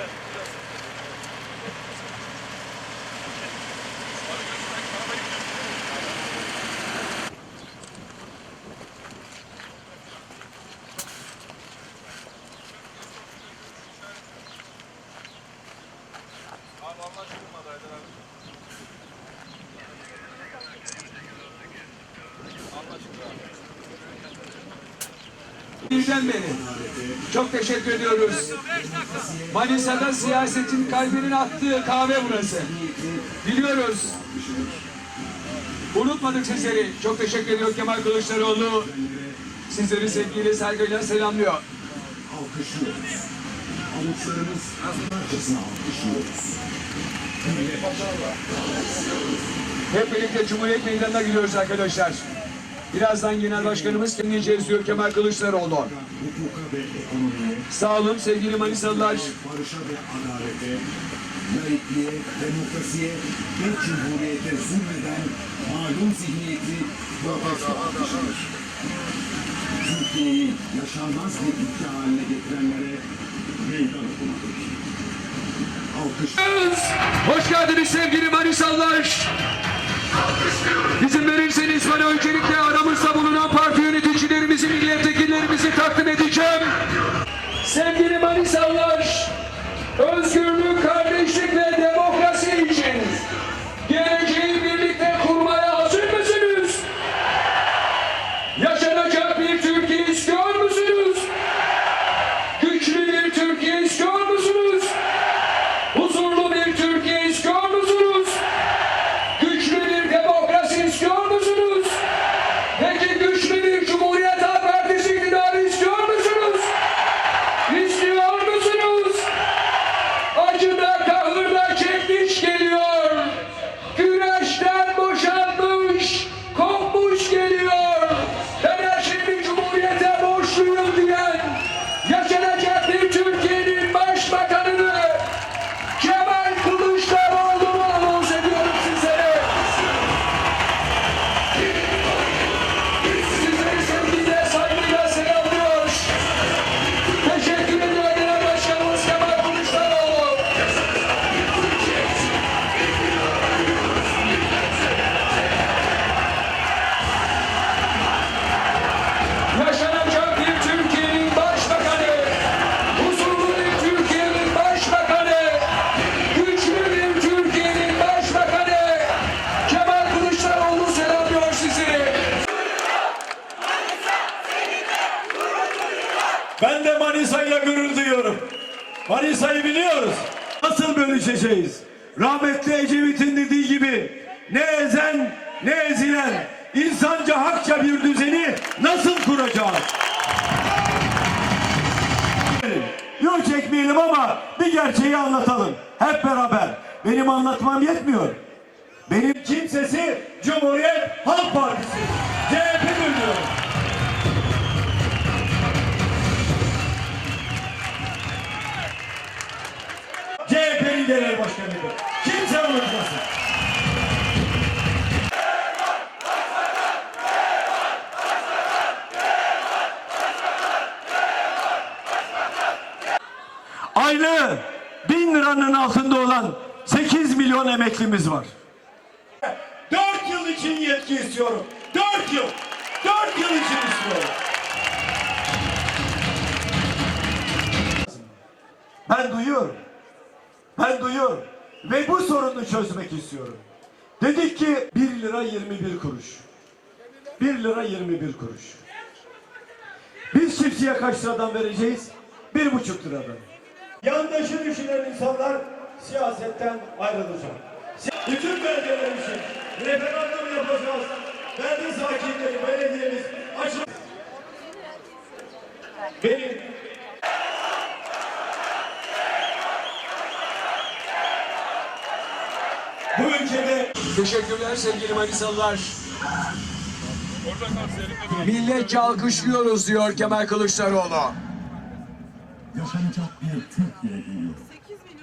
Justin. Justin. Dinleyeceğim beni. Çok teşekkür ediyoruz. Manisa'da siyasetin kalbinin attığı kahve burası. Biliyoruz. Unutmadık sizleri. Çok teşekkür ediyor Kemal Kılıçdaroğlu. Sizleri sevgiyle saygıyla selamlıyor. alkışlıyoruz. Avuçlarımız arkasına alkışlıyoruz. Hep birlikte Cumhuriyet Meydanı'na gidiyoruz arkadaşlar. Birazdan Genel Başkanımız dinleyeceğiz diyor Kemal Kılıçdaroğlu. Sağ olun sevgili Manisalılar. barışa ve adalete, laikliğe, demokrasiye ve cumhuriyete zulmeden malum zihniyeti. Türkiye'yi yaşanmaz bir ülke haline getirenlere meydan okumadır. Alkış. Hoş geldiniz sevgili Manisalılar. İzin verirseniz bana öncelikle aramızda Sevgili Manisalılar, özgürlük, kardeşlik ve Yok çekmeyelim ama bir gerçeği anlatalım. Hep beraber. Benim anlatmam yetmiyor. Benim kimsesi Cumhuriyet Halk Partisi. CHP diyorum. CHP'nin genel başkanıdır. Kimse unutmasın. Aylığı bin liranın altında olan 8 milyon emeklimiz var. 4 yıl için yetki istiyorum. 4 yıl. 4 yıl için istiyorum. Ben duyuyorum. Ben duyuyorum. Ve bu sorunu çözmek istiyorum. Dedik ki 1 lira 21 kuruş. 1 lira 21 kuruş. Biz çiftçiye kaç liradan vereceğiz? Bir buçuk liradan. Yandaşı düşünen insanlar siyasetten ayrılacak. Bütün belediyeler için referandum yapacağız. Belde sakinleri, belediyemiz açın. Benim bu ülkede Teşekkürler sevgili Manisalılar. Milletçe alkışlıyoruz diyor Kemal Kılıçdaroğlu. Yaşanacak bir Türkiye geliyor.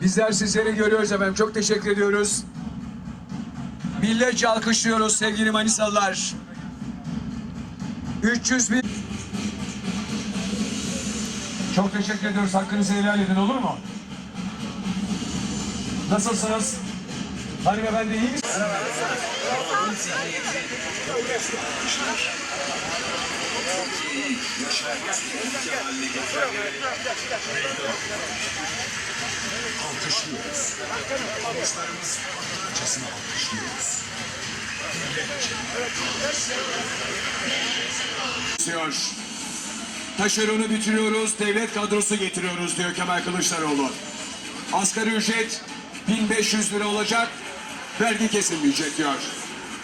Bizler sizleri görüyoruz efendim. Çok teşekkür ediyoruz. Milletçe alkışlıyoruz sevgili Manisalılar. 300 bin... Çok teşekkür ediyoruz. Hakkınızı helal edin olur mu? Nasılsınız? Hanımefendi iyi misiniz? Alkışlıyoruz. Avuçlarımız arkasına alkışlıyoruz. istiyor. taşeronu bitiriyoruz, devlet kadrosu getiriyoruz diyor Kemal Kılıçdaroğlu. Asgari ücret 1500 lira olacak, vergi kesilmeyecek diyor.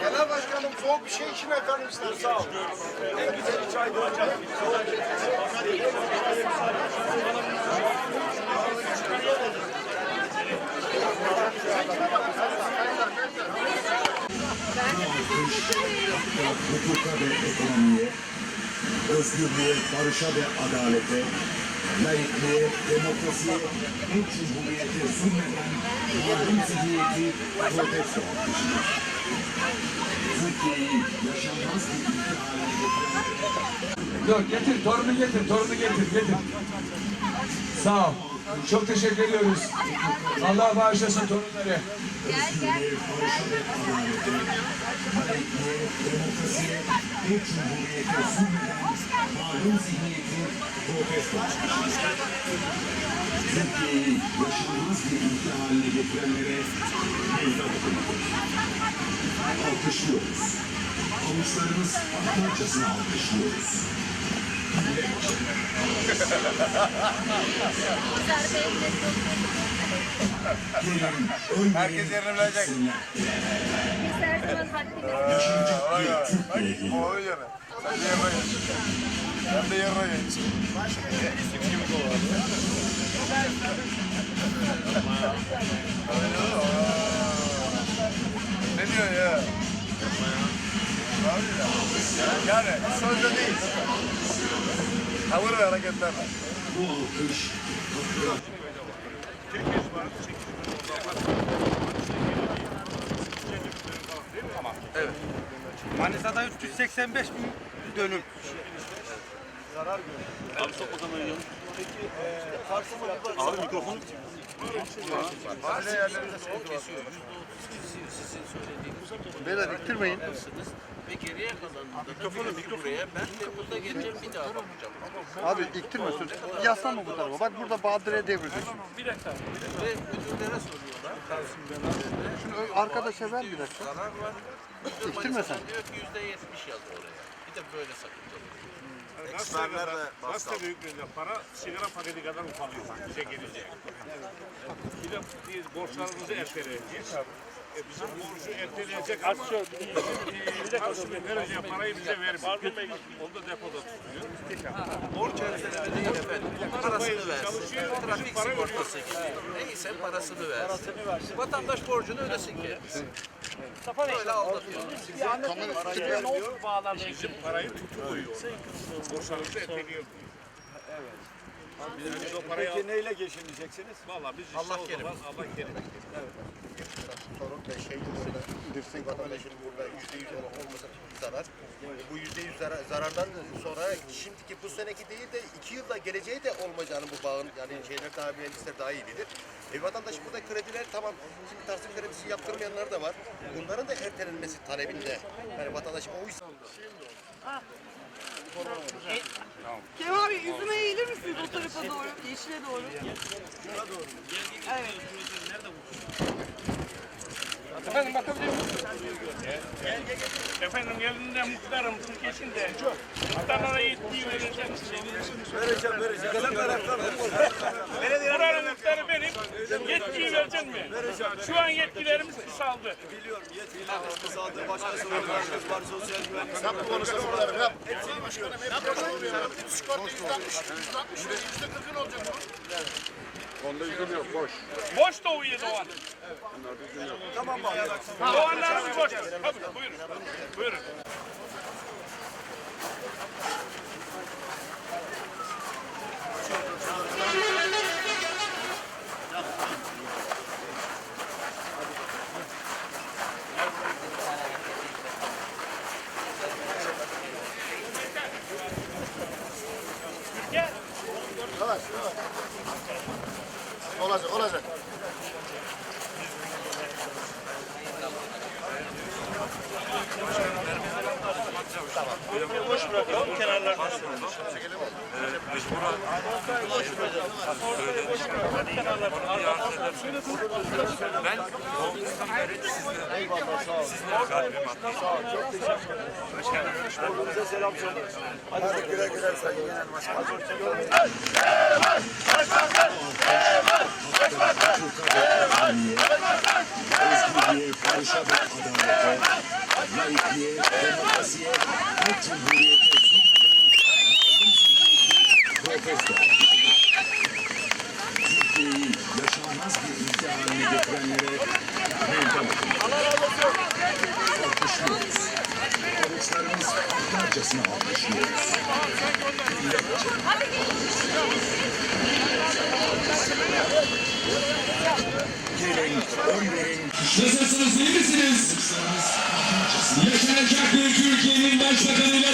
Genel başkanım soğuk bir şey için efendim ister. Sağ ol. En güzeli çaydı hocam. Hukuka ve ekonomiye, özgürlüğe, barışa ve adalete, layıklığa, demokrasiye, ve cumhuriyete zulmeden malum zihniyeti protesto atmıştır. Türkiye'yi yaşanmaz bir ülke haline getiren Dur getir, torunu getir, torunu getir, getir. Sağ ol. Çok teşekkür ediyoruz. Allah bağışlasın torunları. meydan okumadır. Alkışlıyoruz. Avuçlarımız aptalcasına alkışlıyoruz. Herkes yerine bilecek. Yaşayacak bir Türkiye gelin. O yere. Sen de yerine geç. Ben de yerine geç. Ne diyor ya? Yani sözde değil. Tavır ve hareketlerle. Bu alkış Manisa'da 385 bin dönüm. Bazı yerlerinde sıkıntı var. Beyler ittirmeyin. Ve geriye kalanında da buraya ben de burada geleceğim bir daha bakacağım. Abi iktirme söz. Yaslanma bu tarafa. Bak burada Badire'ye devrilecek. Ve müdürlere soruyorlar. Şunu arkadaşa ver bir dakika. Zarar var. İktirme sen. diyor ki yüzde yetmiş yaz oraya. Bir de böyle sakıncalı. Gazete büyüklüğünde para sigara paketi kadar ufalıyor bize gelecek. Bir de biz borçlarımızı erteleyeceğiz. Bizim borcu erteleyecek ama karşılık vereceği parayı bize vermiyor. Onu da depoda tutuyor. Borç erteleme değil efendim. Parasını versin. Trafik sigortası gibi. Neyse parasını versin. Vatandaş borcunu ödesin kendisi. Böyle aldatıyorlar. Bizim parayı tutuyor. Borçlarımızı erteliyor. Evet. O parayı Peki neyle geçineceksiniz? Valla biz Allah kerim. Allah kerim. Sorun ve şey burada, Dirsin vatandaşın burada yüzde yüz olmasa zarar. Bu yüzde yüz zarar, zarardan sonra şimdiki bu seneki değil de iki yılda geleceği de olmayacağını bu bağın yani şeyler daha mühendisler daha iyi bilir. E vatandaş burada krediler tamam şimdi tahsil kredisi yaptırmayanlar da var. Bunların da ertelenmesi talebinde. Yani vatandaş o iş Kemal abi yüzüme eğilir misiniz o tarafa doğru, yeşile doğru? Evet. Efendim bakabilir miyim? Efendim geldiğinde muhtarım Türkiye'sinde. Muhtarlara yetkiyi vereceğim. Vereceğim vereceğim. Buranın muhtarı benim. Yetkiyi vereceksin mi? Şu an yetkilerimiz kısaldı. Boş da uyuyor Doğan. Tamam Doğanlarımız boş. Tabii buyurun. Buyurun. Özgürlüğe, barışa ve adalete, laikliğe, demokrasiye cumhuriyete başbakanıyla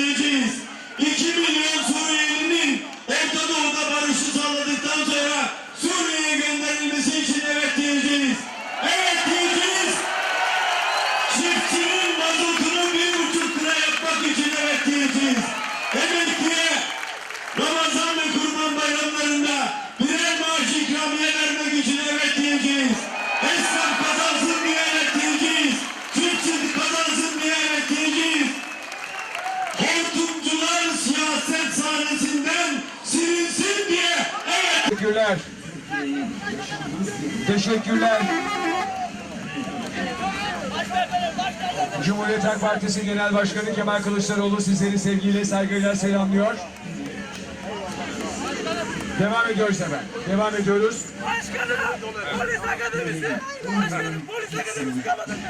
için Teşekkürler. Teşekkürler. Cumhuriyet Halk Partisi Genel Başkanı Kemal Kılıçdaroğlu sizleri sevgiyle, saygıyla selamlıyor. Devam ediyoruz hemen. Devam ediyoruz. Başkanım, polis akademisi. Başkanım, polis akademisi kapatın.